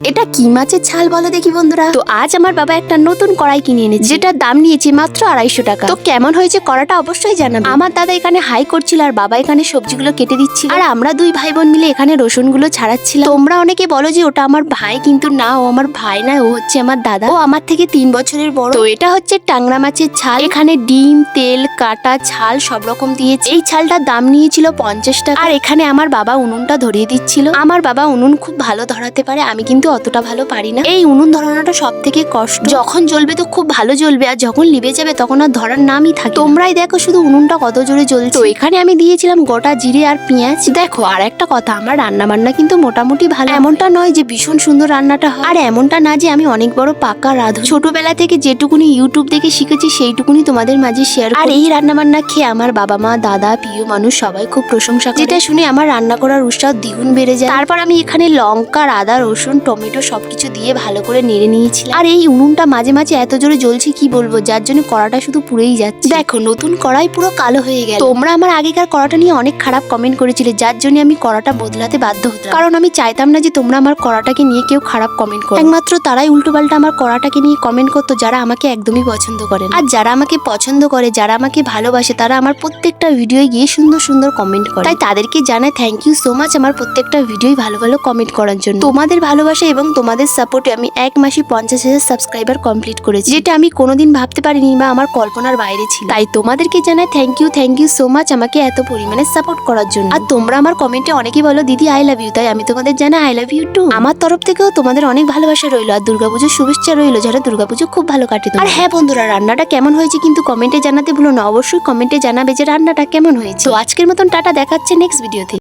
এটা কি মাছের ছাল বলো দেখি বন্ধুরা? তো আজ আমার বাবা একটা নতুন কড়াই কিনে এনেছে। যেটার দাম নিয়েছে মাত্র আড়াইশো টাকা। তো কেমন হয়েছে কড়াটা অবশ্যই জানাবে। আমার দাদা এখানে হাই করছিল আর বাবা এখানে সবজিগুলো কেটে দিচ্ছিল। আর আমরা দুই ভাই বোন মিলে এখানে রসুনগুলো ছাড়াচ্ছিলাম। তোমরা অনেকে বলো যে ওটা আমার ভাই, কিন্তু না, ও আমার ভাই না, ও হচ্ছে আমার দাদা। ও আমার থেকে তিন বছরের বড়। তো এটা হচ্ছে টাংরা মাছের ছাল এখানে ডিম, তেল, কাটা ছাল সব রকম দিয়েছে। এই ছালটার দাম নিয়েছিল পঞ্চাশ টাকা। আর এখানে আমার বাবা উনুনটা ধরিয়ে দিচ্ছিল। আমার বাবা উনুন খুব ভালো ধরাতে পারে, আমি কিন্তু অতটা ভালো পারি না। এই উনুন ধরানোটা সব থেকে কষ্ট। যখন জ্বলবে তো খুব ভালো জ্বলবে আর যখন লিবে যাবে তখন আর ধরার নামই থাকে তোমরাই দেখো শুধু উনুনটা কত জোরে জ্বলছে। তো এখানে আমি দিয়েছিলাম গোটা জিরে আর পেঁয়াজ। দেখো আর একটা কথা আমার রান্না বান্না কিন্তু মোটামুটি ভালো। এমনটা নয় যে ভীষণ সুন্দর রান্নাটা হয়। আর এমনটা না যে আমি অনেক বড় পাকা রাধু ছোটবেলা থেকে যেটুকুনি ইউটিউব দেখে শিখেছি সেইটুকুনি তোমাদের মাঝে শেয়ার আর এই রান্না বান্না খেয়ে আমার বাবা মা দাদা প্রিয় মানুষ সবাই খুব প্রশংসা করে। যেটা শুনে আমার রান্না করার উৎসাহ দ্বিগুণ বেড়ে যায়। তারপর আমি এখানে লঙ্কা আদা রসুন টমেটো সবকিছু দিয়ে ভালো করে নেড়ে নিয়েছিলাম। আর এই উনুনটা মাঝে মাঝে এত জোরে জ্বলছে, কি বলব? যার জন্য কড়াটা শুধু পুড়েই যাচ্ছে। দেখো, নতুন কড়াই পুরো কালো হয়ে গেল। তোমরা আমার আগেকার কড়াটা নিয়ে অনেক খারাপ কমেন্ট করেছিলে, যার জন্য আমি কড়াটা বদলাতে বাধ্য হতাম। কারণ আমি চাইতাম না যে তোমরা আমার কড়াটাকে নিয়ে কেউ খারাপ কমেন্ট করো। একমাত্র তারাই উল্টো পাল্টা আমার কড়াটাকে নিয়ে কমেন্ট করতো, যারা আমাকে একদমই পছন্দ করে আর যারা আমাকে পছন্দ করে, যারা আমাকে ভালোবাসে, তারা আমার প্রত্যেকটা ভিডিওয়ে গিয়ে সুন্দর সুন্দর কমেন্ট করে। তাই তাদেরকে জানাই থ্যাংক ইউ সো মাচ আমার প্রত্যেকটা ভিডিওই ভালো ভালো কমেন্ট করার জন্য। তোমাদের ভালোবাসা এবং তোমাদের সাপোর্টে আমি এক মাসে পঞ্চাশ হাজার সাবস্ক্রাইবার কমপ্লিট করেছি। যেটা আমি কোনোদিন ভাবতে পারিনি বা আমার কল্পনার বাইরে ছিল। তাই তোমাদেরকে জানাই thank you thank you so much আমাকে এত পরিমাণে সাপোর্ট করার জন্য। আর তোমরা আমার কমেন্টে অনেকেই বলো, দিদি আই লাভ ইউ তাই আমি তোমাদের জানাই আই লাভ ইউ টু আমার তরফ থেকেও তোমাদের অনেক ভালোবাসা রইল আর দুর্গাপুজোর শুভেচ্ছা রইল, যারা দুর্গাপুজো খুব ভালো কাটে আর হ্যাঁ বন্ধুরা, রান্নাটা কেমন হয়েছে কিন্তু কমেন্টে জানাতে ভুলো না। অবশ্যই কমেন্টে জানাবে যে রান্নাটা কেমন হয়েছে। তো আজকের মতন টাটা, দেখাচ্ছে নেক্সট ভিডিওতে